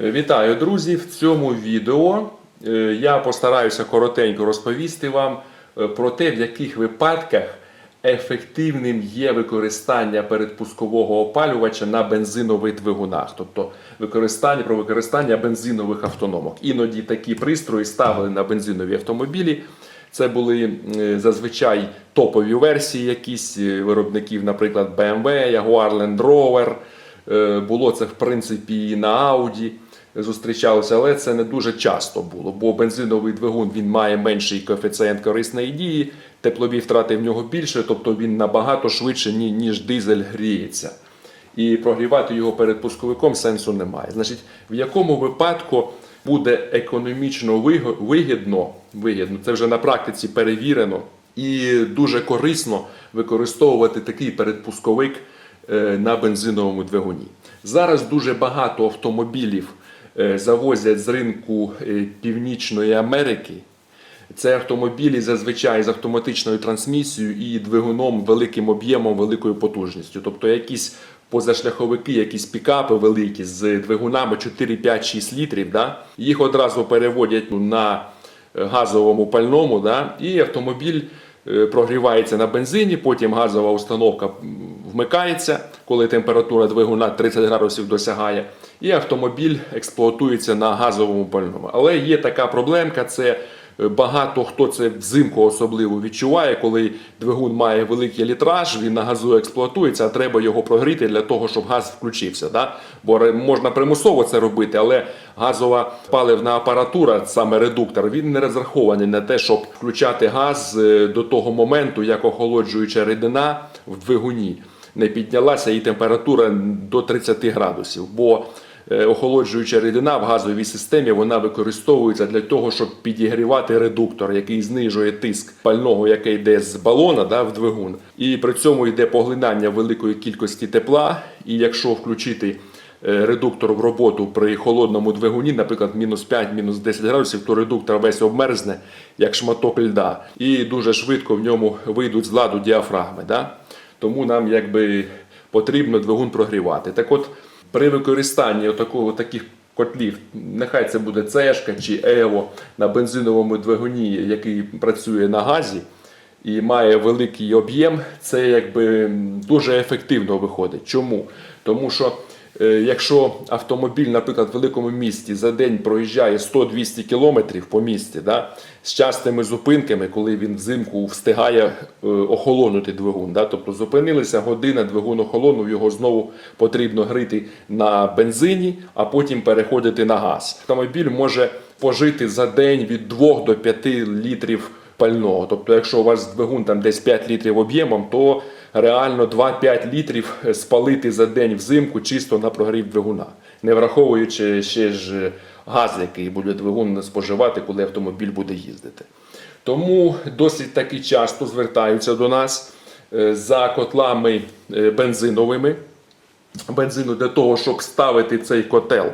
Вітаю, друзі! В цьому відео е, я постараюся коротенько розповісти вам е, про те, в яких випадках ефективним є використання передпускового опалювача на бензинових двигунах, тобто використання про використання бензинових автономок. Іноді такі пристрої ставили на бензинові автомобілі. Це були е, зазвичай топові версії, якісь е, виробників, наприклад, BMW, Jaguar Land Rover. Е, Було це в принципі і на Audi зустрічалося, але це не дуже часто було, бо бензиновий двигун він має менший коефіцієнт корисної дії, теплові втрати в нього більше, тобто він набагато швидше, ніж дизель гріється. І прогрівати його перед пусковиком сенсу немає. Значить, в якому випадку буде економічно вигідно, вигідно, це вже на практиці перевірено, і дуже корисно використовувати такий передпусковик е, на бензиновому двигуні. Зараз дуже багато автомобілів завозять з ринку е, Північної Америки. Це автомобілі зазвичай з автоматичною трансмісією і двигуном великим об'ємом, великою потужністю. Тобто якісь позашляховики, якісь пікапи великі з двигунами 4, 5, 6 літрів. Да? Їх одразу переводять на е, газовому пальному, да? і автомобіль е, прогрівається на бензині, потім газова установка вмикається, коли температура двигуна 30 градусів досягає, і автомобіль експлуатується на газовому пальному. Але є така проблемка, це е, багато хто це взимку особливо відчуває, коли двигун має великий літраж, він на газу експлуатується, а треба його прогріти для того, щоб газ включився. Да? Бо можна примусово це робити, але газова паливна апаратура, саме редуктор, він не розрахований на те, щоб включати газ е, до того моменту, як охолоджуюча рідина в двигуні не піднялася і температура до 30 градусів. Бо охолоджуюча рідина в газовій системі вона використовується для того, щоб підігрівати редуктор, який знижує тиск пального, який йде з балона да, в двигун. І при цьому йде поглинання великої кількості тепла. І якщо включити е, редуктор в роботу при холодному двигуні, наприклад, мінус 5, мінус 10 градусів, то редуктор весь обмерзне, як шматок льда. І дуже швидко в ньому вийдуть з ладу діафрагми. Да? Тому нам якби потрібно двигун прогрівати. Так от, при використанні отакого, таких котлів, нехай це буде цешка чи ево на бензиновому двигуні, який працює на газі і має великий об'єм, це якби дуже ефективно виходить. Чому? Тому що якщо автомобіль, наприклад, в великому місті за день проїжджає 100-200 кілометрів по місті, да, з частими зупинками, коли він взимку встигає е, охолонути двигун. Да, тобто зупинилися година, двигун охолонув, його знову потрібно грити на бензині, а потім переходити на газ. Автомобіль може пожити за день від 2 до 5 літрів пального. Тобто, якщо у вас двигун там десь 5 літрів об'ємом, то реально 2-5 літрів спалити за день взимку чисто на прогрів двигуна, не враховуючи ще ж газ, який буде двигун споживати, коли автомобіль буде їздити. Тому досить таки часто звертаються до нас е, за котлами е, бензиновими бензину для того, щоб ставити цей котел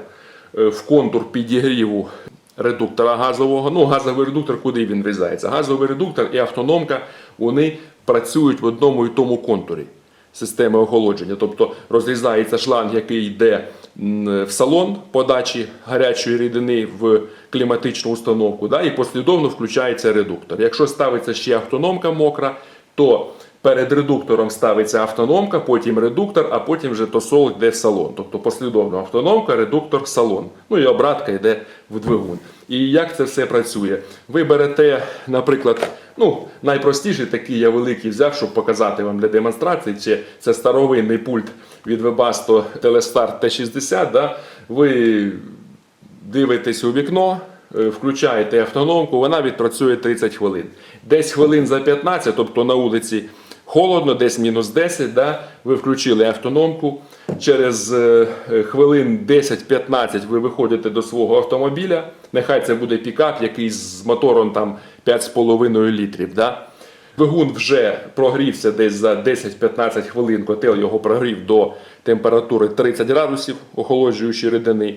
е, в контур підігріву редуктора газового. Ну, газовий редуктор, куди він врізається? Газовий редуктор і автономка вони працюють в одному і тому контурі системи охолодження. Тобто розрізається шланг, який йде в салон подачі гарячої рідини в кліматичну установку, да, і послідовно включається редуктор. Якщо ставиться ще автономка мокра, то Перед редуктором ставиться автономка, потім редуктор, а потім вже тосол йде в салон. Тобто послідовно автономка, редуктор, салон. Ну і обратка йде в двигун. І як це все працює? Ви берете, наприклад, ну, найпростіший такий я великий взяв, щоб показати вам для демонстрації. Це, це старовинний пульт від Webasto Telestar T60. Да? Ви дивитесь у вікно, е, включаєте автономку, вона відпрацює 30 хвилин. Десь хвилин за 15, тобто на вулиці холодно, десь мінус 10, да? ви включили автономку. Через е, е, хвилин 10-15 ви виходите до свого автомобіля. Нехай це буде пікап, який з мотором там 5,5 літрів. Да? Двигун вже прогрівся десь за 10-15 хвилин. Котел його прогрів до температури 30 градусів, охолоджуючої рідини.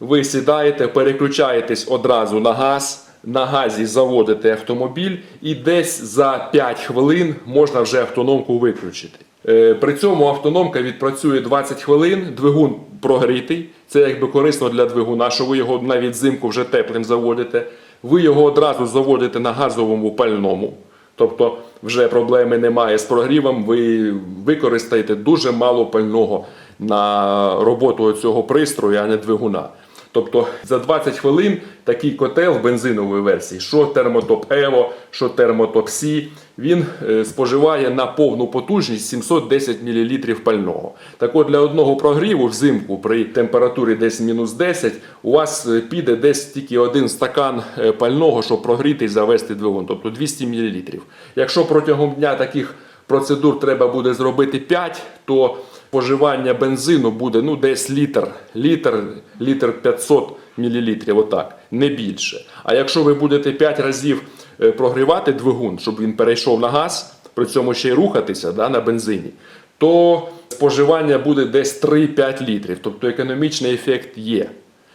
Ви сідаєте, переключаєтесь одразу на газ. На газі заводите автомобіль, і десь за 5 хвилин можна вже автономку виключити. Е, При цьому автономка відпрацює 20 хвилин, двигун прогрітий. Це якби корисно для двигуна, що ви його навіть взимку вже теплим заводите. Ви його одразу заводите на газовому пальному. Тобто вже проблеми немає з прогрівом, ви використаєте дуже мало пального на роботу цього пристрою, а не двигуна. Тобто за 20 хвилин такий котел в бензиновій версії, що термотоп Evo, що термотоп Сі, він е, споживає на повну потужність 710 мл пального. Так от для одного прогріву взимку при температурі десь мінус 10 у вас е, піде десь тільки один стакан е, пального, щоб прогріти і завести двигун, тобто 200 мл. Якщо протягом дня таких процедур треба буде зробити 5, то споживання бензину буде ну, десь літр, літр, літр 500 мл, отак, не більше. А якщо ви будете 5 разів е, прогрівати двигун, щоб він перейшов на газ, при цьому ще й рухатися да, на бензині, то споживання буде десь 3-5 літрів. Тобто економічний ефект є.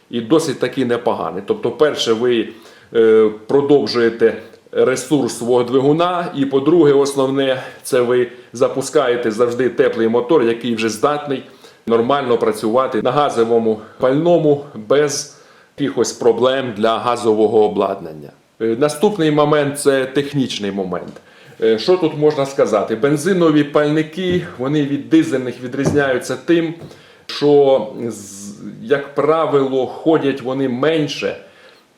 І досить таки непоганий. Тобто, перше, ви е, продовжуєте ресурс свого двигуна, і по-друге, основне, це ви запускаєте завжди теплий мотор, який вже здатний нормально працювати на газовому пальному без якихось проблем для газового обладнання. Е, Наступний момент це технічний момент. Е, Що тут можна сказати? Бензинові пальники вони від дизельних відрізняються тим, що, як правило, ходять вони менше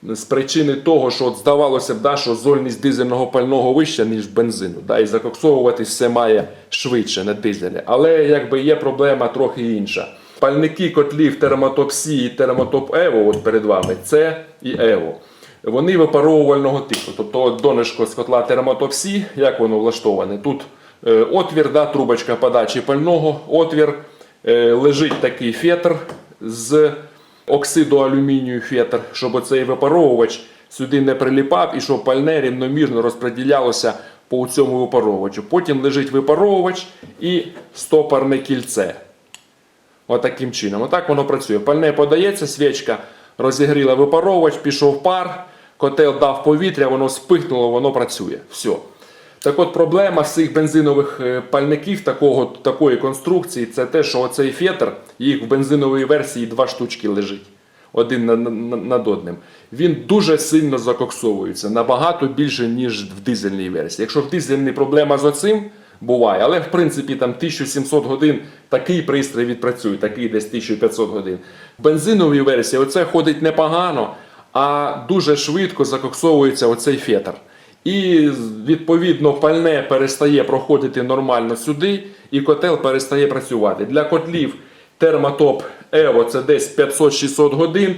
з причини того, що от здавалося б, да, що зольність дизельного пального вища, ніж бензину. Да, і закоксовуватись все має швидше на дизелі. Але якби є проблема трохи інша. Пальники котлів термотопсі і термотоп Ево, от перед вами, це і Ево. Вони випаровувального типу. Тобто от з котла термотопсі, як воно влаштоване? Тут е, отвір, да, трубочка подачі пального, отвір, е, лежить такий фетр з оксиду алюмінію фетр, щоб оцей випаровувач сюди не приліпав і щоб пальне рівномірно розподілялося по цьому випаровувачу. Потім лежить випаровувач і стопорне кільце. Отаким чином. Отак воно працює. Пальне подається, свічка розігріла випаровувач, пішов пар, котел дав повітря, воно спихнуло, воно працює. Все. Так от проблема всіх бензинових е, пальників такого, такої конструкції це те, що оцей фетр, їх в бензиновій версії два штучки лежить. Один на- на- над одним. Він дуже сильно закоксовується, набагато більше, ніж в дизельній версії. Якщо в дизельній проблема з оцим буває, але в принципі там 1700 годин такий пристрій відпрацює, такий десь 1500 годин. В бензиновій версії оце ходить непогано, а дуже швидко закоксовується оцей фетр. І відповідно пальне перестає проходити нормально сюди, і котел перестає працювати. Для котлів термотоп Evo це десь 500-600 годин,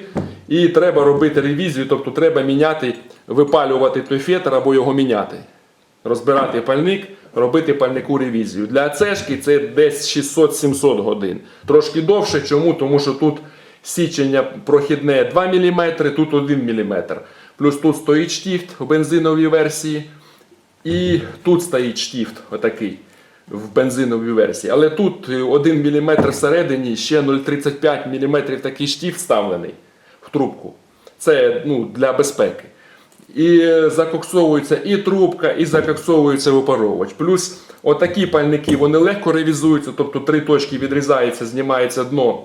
і треба робити ревізію, тобто треба міняти, випалювати той фетр або його міняти. Розбирати пальник, робити пальнику ревізію. Для ацешки це десь 600-700 годин. Трошки довше. Чому? Тому що тут січення прохідне 2 мм, тут 1 мм. Плюс тут стоїть штіфт в бензиновій версії. І тут стоїть штіфт, отакий в бензиновій версії. Але тут 1 мм всередині, ще 0,35 мм такий штіфт вставлений в трубку. Це ну, для безпеки. І закоксовується і трубка, і закоксовується випаровувач. Плюс отакі пальники вони легко ревізуються, тобто три точки відрізається, знімається дно,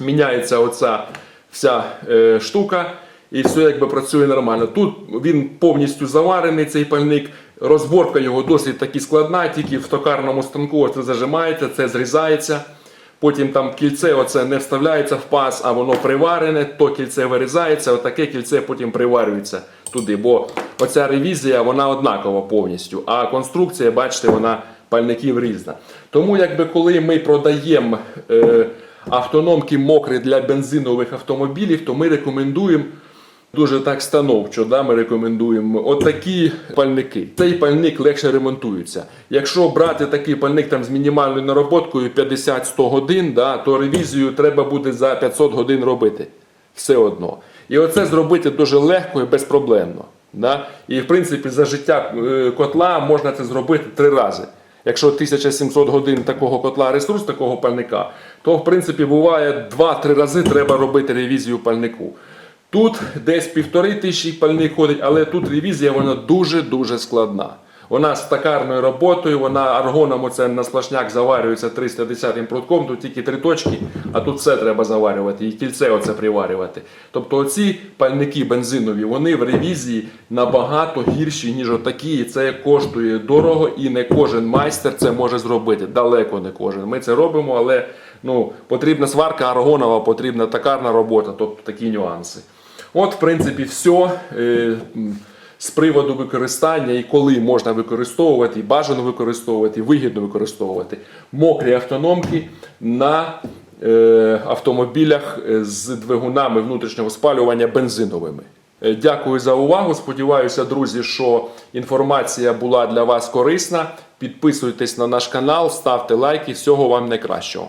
міняється оця вся е, штука, і все якби працює нормально. Тут він повністю заварений, цей пальник. Розборка його досить таки складна, тільки в токарному станку це зажимається, це зрізається. Потім там кільце оце не вставляється в паз, а воно приварене, то кільце вирізається, отаке кільце потім приварюється туди. Бо оця ревізія вона однакова повністю. А конструкція, бачите, вона пальників різна. Тому, якби коли ми продаємо е, автономки мокрі для бензинових автомобілів, то ми рекомендуємо. Дуже так становчо, да, ми рекомендуємо отакі пальники. Цей пальник легше ремонтується. Якщо брати такий пальник там з мінімальною нароботкою 50-100 годин, да, то ревізію треба буде за 500 годин робити. Все одно. І оце зробити дуже легко і безпроблемно. Да? І в принципі за життя е, котла можна це зробити три рази. Якщо 1700 годин такого котла ресурс, такого пальника, то в принципі буває 2-3 рази треба робити ревізію пальнику. Тут десь півтори тисячі пальник ходить, але тут ревізія вона дуже-дуже складна. Вона з токарною роботою, вона аргоном оце на сплошняк заварюється 310 прутком, тут тільки три точки, а тут все треба заварювати, і кільце оце приварювати. Тобто оці пальники бензинові, вони в ревізії набагато гірші, ніж отакі. І це коштує дорого, і не кожен майстер це може зробити. Далеко не кожен. Ми це робимо, але ну, потрібна сварка аргонова, потрібна токарна робота, тобто такі нюанси. От, в принципі, все. З приводу використання і коли можна використовувати, і бажано використовувати, і вигідно використовувати мокрі автономки на е, автомобілях е, з двигунами внутрішнього спалювання бензиновими. Е, Дякую за увагу. Сподіваюся, друзі, що інформація була для вас корисна. Підписуйтесь на наш канал, ставте лайки. Всього вам найкращого.